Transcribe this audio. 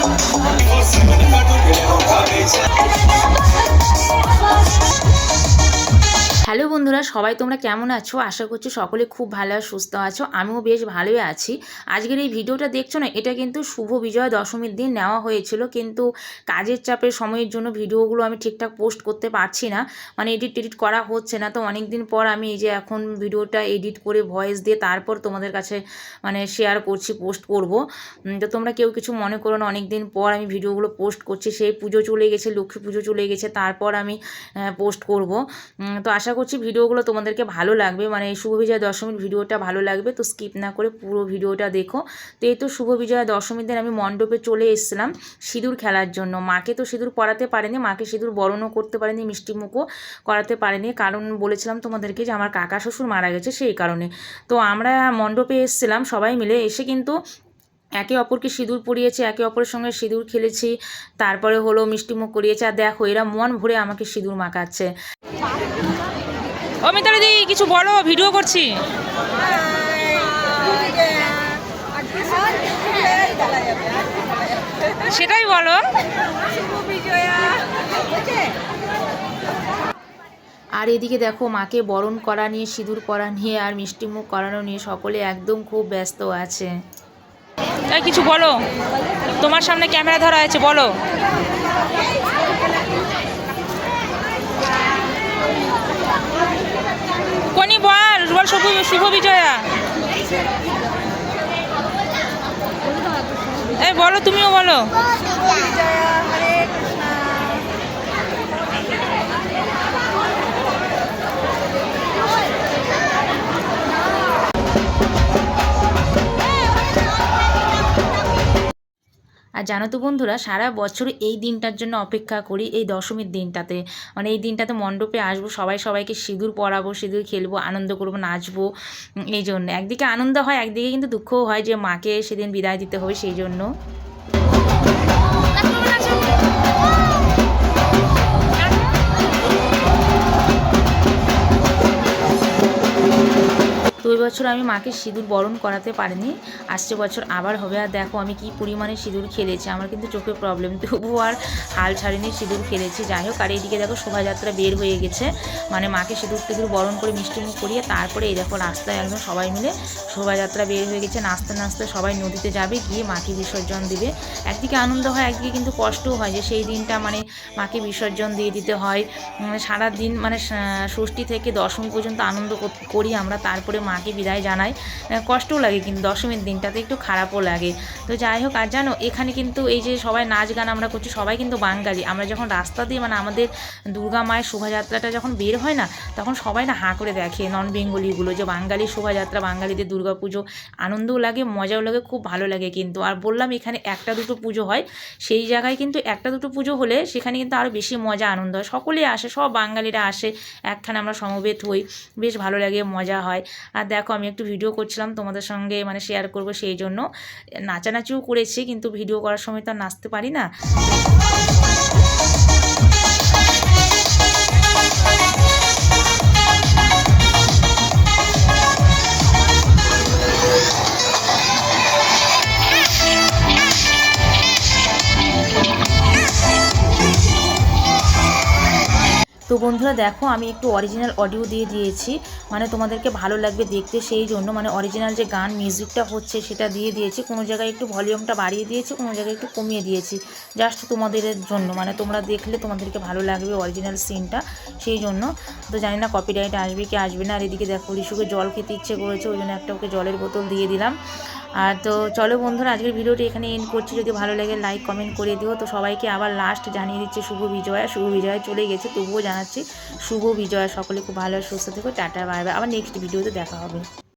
I'm hello বন্ধুরা, সবাই তোমরা কেমন আছো? আশা করছি সকলে খুব ভালো আর সুস্থ আছো। আমিও বেশ ভালোই আছি। আজকের এই ভিডিওটা দেখছ না, এটা কিন্তু শুভ বিজয়া দশমীর দিন নেওয়া হয়েছিল, কিন্তু কাজের চাপের সময়ের জন্য ভিডিওগুলো আমি ঠিকঠাক পোস্ট করতে পারছি না মানে এডিট টেডিট করা হচ্ছে না। তো অনেক দিন পর আমি এই যে এখন ভিডিওটা এডিট করে ভয়েস দিয়ে তারপর তোমাদের কাছে মানে শেয়ার করছি, পোস্ট করব। তো তোমরা কেউ কিছু মনে করো না অনেক দিন পর আমি ভিডিওগুলো পোস্ট করছি, সেই পুজো চলে গেছে, লক্ষ্মী পুজো চলে গেছে, তারপর আমি পোস্ট করব। তো আশা করছি ভিডিওগুলো তোমাদেরকে ভালো লাগবে। মানে শুভ বিজয়া দশমীর ভিডিওটা ভালো লাগবে, তো স্কিপ না করে পুরো ভিডিওটা দেখো। তো এই তো শুভ বিজয়া দশমীর দিন আমি মণ্ডপে চলে এসেছিলাম সিঁদুর খেলার জন্য। মাকে তো সিঁদুর পরাতে পারেনি, মাকে সিঁদুর বরণও করতে পারেনি, মিষ্টি মুখও করাতে পারেনি। কারণ বলেছিলাম তোমাদেরকে যে আমার কাকা শ্বশুর মারা গেছে সেই কারণে। তো আমরা মণ্ডপে এসেছিলাম, সবাই মিলে এসে কিন্তু একে অপরকে সিঁদুর পরিয়েছে একে অপরের সঙ্গে সিঁদুর খেলেছি, তারপরে হলো মিষ্টিমুখ করিয়েছে। আর দেখো এরা মন ভরে আমাকে সিঁদুর মাখাচ্ছে। ও মিতালি দি কিছু বলো ভিডিও করছি। সেটাই বলো। আর এদিকে দেখো মাকে বরণ করা নিয়ে সিঁদুর পরা নিয়ে আর মিষ্টিমুখ করানো নিয়ে সকলে একদম খুব ব্যস্ত আছে। তাই কিছু বলো। তোমার সামনে ক্যামেরা ধরা আছে বলো। কোনি বল বল শুভ শুভ বিজয়া। এই বলো তুমিও বলো। আর জানো তো বন্ধুরা, সারা বছর এই দিনটার জন্য অপেক্ষা করি এই দশমীর দিনটাতে। মানে এই দিনটাতে মণ্ডপে আসব, সবাই সবাইকে সিঁদুর পরাবো, সিঁদুর খেলব, আনন্দ করব, নাচবো এই জন্য। একদিকে আনন্দ হয়, একদিকে কিন্তু দুঃখও হয় যে মাকে সেদিন বিদায় দিতে হবে সেই জন্য। তো ওই বছর আমি মাকে সিঁদুর বরণ করাতে পারিনি। আসছে বছর আবার হবে। আর দেখো আমি কি পরিমাণে সিঁদুর খেলেছি। আমার কিন্তু চোখে প্রবলেম তবুও আর হাল ছাড়িনি, সিঁদুর খেলেছি। যাই হোক, আর এইদিকে দেখো শোভাযাত্রা বের হয়ে গেছে। মানে মাকে সিঁদুর টিঁদুর বরণ করে মিষ্টি মিষ্টিমুখ করিয়ে তারপরে এই দেখো রাস্তায় একদম সবাই মিলে শোভাযাত্রা বের হয়ে গেছে। নাচতে নাচতে সবাই নদীতে যাবে, গিয়ে মাকে বিসর্জন দিবে। একদিকে আনন্দ হয়, একদিকে কিন্তু কষ্টও হয় যে সেই দিনটা মানে মাকে বিসর্জন দিয়ে দিতে হয়। সারা দিন মানে ষষ্ঠী থেকে দশম পর্যন্ত আনন্দ করি আমরা। তারপরে মাকে বিদায় জানাই কষ্টও লাগে কিন্তু দশমীর দিনটাতে একটু খারাপও লাগে। তো যাই হোক, আর জানো, এখানে কিন্তু এই যে সবাই নাচ গান আমরা করছি, সবাই কিন্তু বাঙালি। আমরা যখন রাস্তা দিয়ে মানে আমাদের দুর্গা মায়ের শোভাযাত্রাটা যখন বের হয় না, তখন সবাই না হাঁ করে দেখে নন বেঙ্গলিগুলো যে বাঙালি শোভাযাত্রা, বাঙালিদের দুর্গা পুজো। আনন্দও লাগে, মজাও লাগে, খুব ভালো লাগে কিন্তু। আর বললাম, এখানে একটা দুটো পুজো হয়, সেই জায়গায় কিন্তু একটা দুটো পুজো হলে সেখানে কিন্তু আরও বেশি মজা, আনন্দ হয়। সকলেই আসে, সব বাঙালিরা আসে, একখানে আমরা সমবেত হই, বেশ ভালো লাগে, মজা হয়। আর দেখো, আমি একটু ভিডিও করছিলাম, তোমাদের সঙ্গে মানে শেয়ার করব সেই জন্য। নাচানাচিও করেছি, কিন্তু ভিডিও করার সময় তো নাচতে পারি না। তো বন্ধুরা দেখো, আমি একটু অরিজিনাল অডিও দিয়ে দিয়েছি। মানে তোমাদেরকে ভালো লাগবে দেখতে সেই জন্য। মানে অরিজিনাল যে গান মিউজিকটা হচ্ছে সেটা দিয়ে দিয়েছি। কোনো জায়গায় একটু ভলিউমটা বাড়িয়ে দিয়েছি, কোনো জায়গায় একটু কমিয়ে দিয়েছি। জাস্ট তোমাদের জন্য। মানে তোমরা দেখলে তোমাদেরকে ভালো লাগবে অরিজিনাল সিনটা সেই জন্য। তো জানি না কপিরাইট আসবে কি আসবে না। আর এদিকে দেখো রিশুকে জল খেতে ইচ্ছে করেছে, ওই জন্য একটা ওকে জলের বোতল দিয়ে দিলাম। আর তো চলো বন্ধুরা, আজকের ভিডিওটি এখানে এন্ড করছি। যদি ভালো লাগে লাইক কমেন্ট করে দিও। তো সবাইকে আবার লাস্ট জানিয়ে দিচ্ছে, শুভ বিজয়া। শুভ বিজয়া চলে গেছে, তবুও জানাচ্ছি শুভ বিজয়া। সকলে খুব ভালো, সুস্থ থেকো। টাটা বাই আবার নেক্সট ভিডিওতে দেখা হবে।